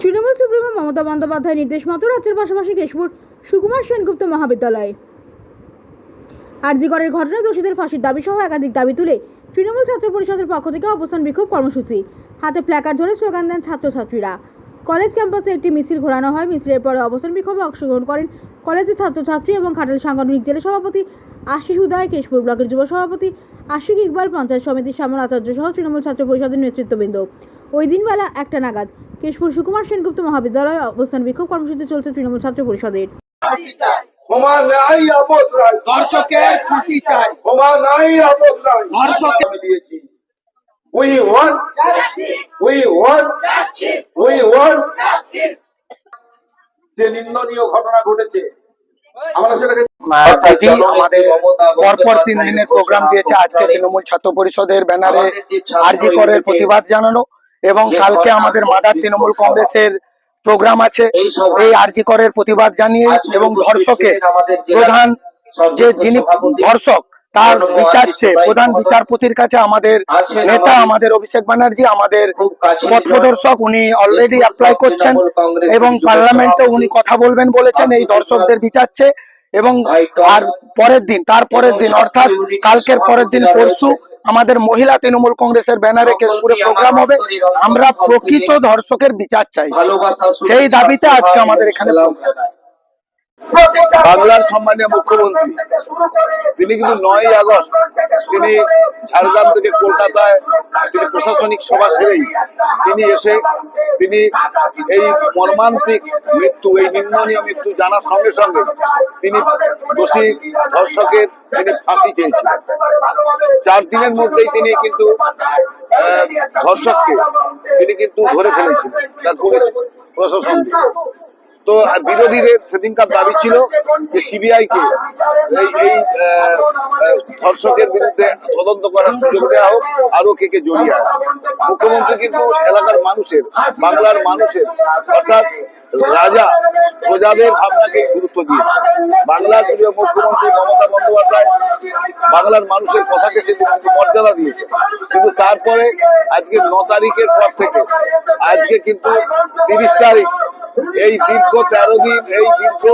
Trinamool supremo Mamata বন্দ্যোপাধ্যায়ের নির্দেশ মতো রাজ্যের পাশাপাশি কেশপুর সুকুমার সেনগুপ্ত মহাবিদ্যালয়। আরজিগড়ের ঘটনায় দোষীদের ফাঁসির দাবি সহ একাধিক দাবি তুলে তৃণমূল ছাত্র পরিষদের পক্ষ থেকে অবস্থান বিক্ষোভ কর্মসূচি। হাতে প্ল্যাকার্ড ধরে স্লোগান দেন ছাত্রছাত্রীরা। কলেজ ক্যাম্পাসে একটি মিছিল ঘোরানো হয়। মিছিলের পরে অবস্থান বিক্ষোভে অংশগ্রহণ করেন কলেজের ছাত্রছাত্রী এবং খাটাল সাংগঠনিক জেলা সভাপতি আশিস উদয়, কেশপুর ব্লকের যুব সভাপতি আশিক ইকবাল, পঞ্চায়েত সমিতির শ্যামল আচার্য সহ তৃণমূল ছাত্র পরিষদের নেতৃত্ববৃন্দ। ওই দিন বেলা একটা নাগাদ। কেশপুর সুকুমার সেনগুপ্ত মহাবিদ্যালয়ে অবস্থান বিক্ষোভ কর্মসূচি চলছে তৃণমূল ছাত্র পরিষদের। ক্ষমা নাই আপদ নাই। দর্শকের ফাঁসি চাই। ক্ষমা নাই আপদ নাই। ধর্ষকের আমি দিয়েছি। We want we want we want যে নিন্দনীয় ঘটনা ঘটেছে আমরা সেটাকে আমাদের পরপর তিন দিনের প্রোগ্রাম দিয়েছে আজকে তৃণমূল ছাত্র পরিষদের ব্যানারে আরজি করের প্রতিবাদ জানানো। এবং কালকে আমাদের মাদার তৃণমূল কংগ্রেসের প্রোগ্রাম আছে এই আরজি করের প্রতিবাদ জানিয়ে এবং ধর্ষকের প্রধান যে যিনি ধর্ষক তার বিচার চেয়ে প্রধান বিচারপতির কাছে আমাদের নেতা আমাদের অভিষেক ব্যানার্জি আমাদের পথ প্রদর্শক উনি অলরেডি অ্যাপ্লাই করছেন এবং পার্লামেন্টে উনি কথা বলবেন বলেছেন এই দর্শকদের বিচার চেয়ে। এবং আর পরের দিন তার পরের দিন অর্থাৎ কালকের পরের দিন পরশু আমাদের মহিলা তৃণমূল কংগ্রেসের ব্যানারে কেশপুরে প্রোগ্রাম হবে। আমরা প্রকৃত ধর্ষকের বিচার চাই। সেই দাবিতে আজকে আমাদের এখানে। বাংলার সম্মানীয় মুখ্যমন্ত্রী তিনি কিন্তু নয় আগস্ট, তিনি ঝাড়গ্রাম থেকে কলকাতায়, তিনি প্রশাসনিক সভা সেরেই তিনি এসে, তিনি এই মর্মান্তিক মৃত্যু, এই নিন্দনীয় মৃত্যু জানার সঙ্গে সঙ্গে তিনি দোষী ধর্ষকের তিনি ফাঁসি চেয়েছিলেন চার দিনের মধ্যেই তিনি কিন্তু ধর্ষককে তিনি কিন্তু ধরে ফেলেছিলেন তার পুলিশ প্রশাসন। তো বিরোধীদের সেদিনকার দাবি ছিল যে সিবিআই কে এই এই ধর্ষকের বিরুদ্ধে তদন্ত করার সুযোগ দেওয়া হোক আরও কে কে জড়িয়ে আছে। মুখ্যমন্ত্রী কিন্তু এলাকার মানুষের, বাংলার মানুষের, অর্থাৎ রাজা প্রজাদের ভাবনাকে গুরুত্ব দিয়েছে। বাংলার প্রিয় মুখ্যমন্ত্রী মমতা বন্দ্যোপাধ্যায় বাংলার মানুষের কথাকে সে মর্যাদা দিয়েছে। কিন্তু তারপরে আজকে ন তারিখের পর থেকে, আজকে কিন্তু তিরিশ তারিখ এই দীর্ঘ তেরো দিন, এই দীর্ঘ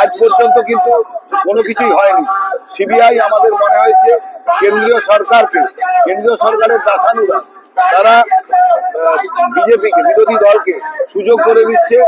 আজ পর্যন্ত কিন্তু কোনো কিছুই হয়নি। সিবিআই আমাদের মনে হয়েছে কেন্দ্রীয় সরকারকে, কেন্দ্রীয় সরকারের তারা বিরোধী দলকে সুযোগ করে দিচ্ছে।